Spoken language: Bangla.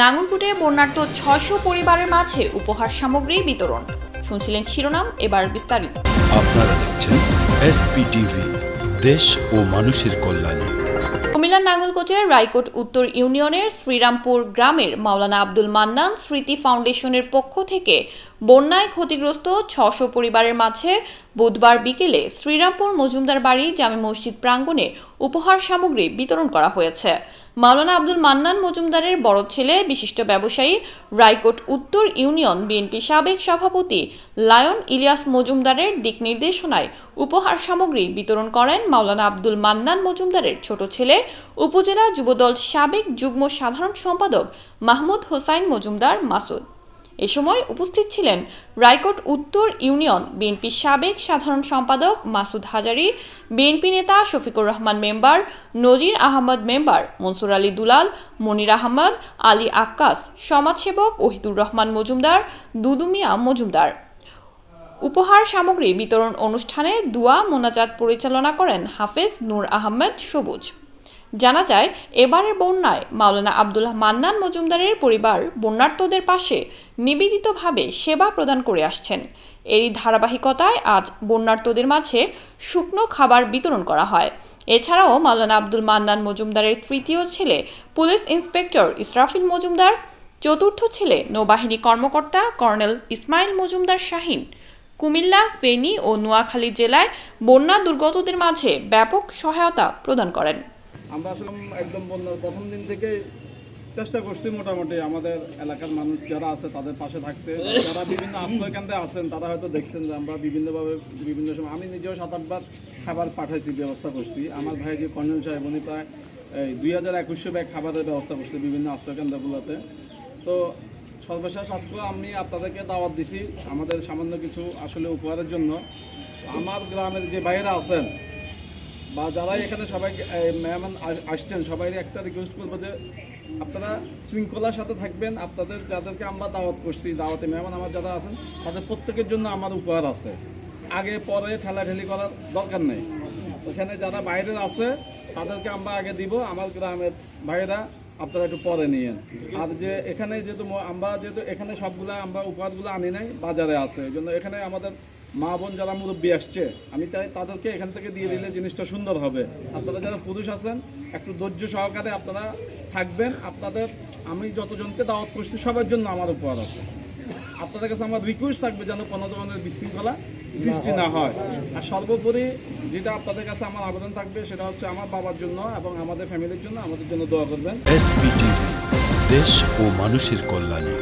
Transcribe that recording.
নাঙ্গলকুটে বন্যার্থ ছশো পরিবারের মাঝে উপহার সামগ্রী বিতরণ। শুনছিলেন শিরোনাম এবার বিস্তারিত। আপনারা দেখছেন এসপিটিভি দেশ ও মানুষের কল্যাণে। কুমিল্লার নাঙ্গলকোটের রায়কোট উত্তর ইউনিয়নের শ্রীরামপুর গ্রামের মাওলানা আব্দুল মান্নান স্মৃতি ফাউন্ডেশনের পক্ষ থেকে বন্যায় ক্ষতিগ্রস্ত ছশো পরিবারের মাঝে বুধবার বিকেলে শ্রীরামপুর মজুমদার বাড়ি জামে মসজিদ প্রাঙ্গণে উপহার সামগ্রী বিতরণ করা হয়েছে। মাওলানা আব্দুল মান্নান মজুমদারের বড় ছেলে, বিশিষ্ট ব্যবসায়ী, রায়কোট উত্তর ইউনিয়ন বিএনপি সাবেক সভাপতি লায়ন ইলিয়াস মজুমদারের দিক নির্দেশনায় উপহার সামগ্রী বিতরণ করেন মাওলানা আব্দুল মান্নান মজুমদারের ছোট ছেলে, উপজেলা যুবদল সাবেক যুগ্ম সাধারণ সম্পাদক মাহমুদ হোসাইন মজুমদার মাসুদ। এ সময় উপস্থিত ছিলেন রায়কোট উত্তর ইউনিয়ন বিএনপির সাবেক সাধারণ সম্পাদক মাসুদ হাজারি, বিএনপি নেতা শফিকুর রহমান মেম্বার, নজির আহমদ মেম্বার মনসুর আলী দুলাল, মনির আহমদ, আলী আক্কাস, সমাজসেবক ওহিদুর রহমান মজুমদার, দুদু মিয়া মজুমদার। উপহার সামগ্রী বিতরণ অনুষ্ঠানে দুয়া মোনাজাত পরিচালনা করেন হাফেজ নূর আহমেদ সবুজ। জানা যায়, এবারের বন্যায় মাওলানা আব্দুল্লাহ মান্নান মজুমদারের পরিবার বন্যার্তদের পাশে নিবেদিতভাবে সেবা প্রদান করে আসছেন। এরই ধারাবাহিকতায় আজ বন্যার্তদের মাঝে শুকনো খাবার বিতরণ করা হয়। এছাড়াও মাওলানা আব্দুল মান্নান মজুমদারের তৃতীয় ছেলে পুলিশ ইন্সপেক্টর ইসরাফিল মজুমদার, চতুর্থ ছেলে নৌবাহিনী কর্মকর্তা কর্নেল ইসমাইল মজুমদার শাহিন, কুমিল্লা, ফেনী ও নোয়াখালী জেলায় বন্যা দুর্গতদের মাঝে ব্যাপক সহায়তা প্রদান করেন। আমরা আসলে একদম বন্যার প্রথম দিন থেকে চেষ্টা করছি মোটামুটি আমাদের এলাকার মানুষ যারা আছে তাদের পাশে থাকতে। যারা বিভিন্ন আশ্রয় কেন্দ্রে আছেন, তারা হয়তো দেখছেন যে আমরা বিভিন্নভাবে, বিভিন্ন সময় আমি নিজেও সাত আটবার খাবার পাঠাইছি, ব্যবস্থা করছি। আমার ভাই যে কর্নেল সাহেব, উনি প্রায় এই দুই হাজার একুশশো ব্যাগ খাবারের ব্যবস্থা করছে বিভিন্ন আশ্রয় কেন্দ্রগুলোতে। তো সর্বশেষ আজকে আমি আপনাদেরকে দাওয়াত দিছি আমাদের সামান্য কিছু আসলে উপহারের জন্য। আমার গ্রামের যে বাইরে আছেন বা যারাই এখানে সবাই মেহমান আসছেন সবাই একটা রিকোয়েস্ট করব যে আপনারা শৃঙ্খলার সাথে থাকবেন। আপনাদের, যাদেরকে আমরা দাওয়াত করছি, দাওয়াতে মেহমান আমার যারা আছেন, তাদের প্রত্যেকের জন্য আমার উপহার আছে। আগে, পরে ঠেলাঠেলি করার দরকার নেই। ওখানে যারা বাইরের আছে, তাদেরকে আমরা আগে দিব। আমার গ্রামের ভাইয়েরা আপনারা একটু পরে নিয়েন। আর যে এখানে যেহেতু আমরা যেহেতু এখানে সবগুলা আমরা উপহারগুলো আনি নাই, বাজারে আছে। এই জন্য এখানে আমাদের মা বোন যারা মুরব্বী আসছে, আমি চাই তাদেরকে এখান থেকে দিয়ে দিলে জিনিসটা সুন্দর হবে। আপনারা যারা পুরুষ আছেন, একটু ধৈর্য সহকারে আপনারা থাকবেন। আপনাদের, আমি যতজনকে দাওয়াত করছি, সবার জন্য আমার উপহার আছে। আপনাদের কাছে আমার রিকোয়েস্ট থাকবে যেন কোনো ধরনের বিশৃঙ্খলা সৃষ্টি না হয়। আর সর্বোপরি যেটা আপনাদের কাছে আমার আবেদন থাকবে, সেটা হচ্ছে আমার বাবার জন্য এবং আমাদের ফ্যামিলির জন্য আমাদের জন্য দোয়া করবেন। দেশ ও মানুষের কল্যাণে।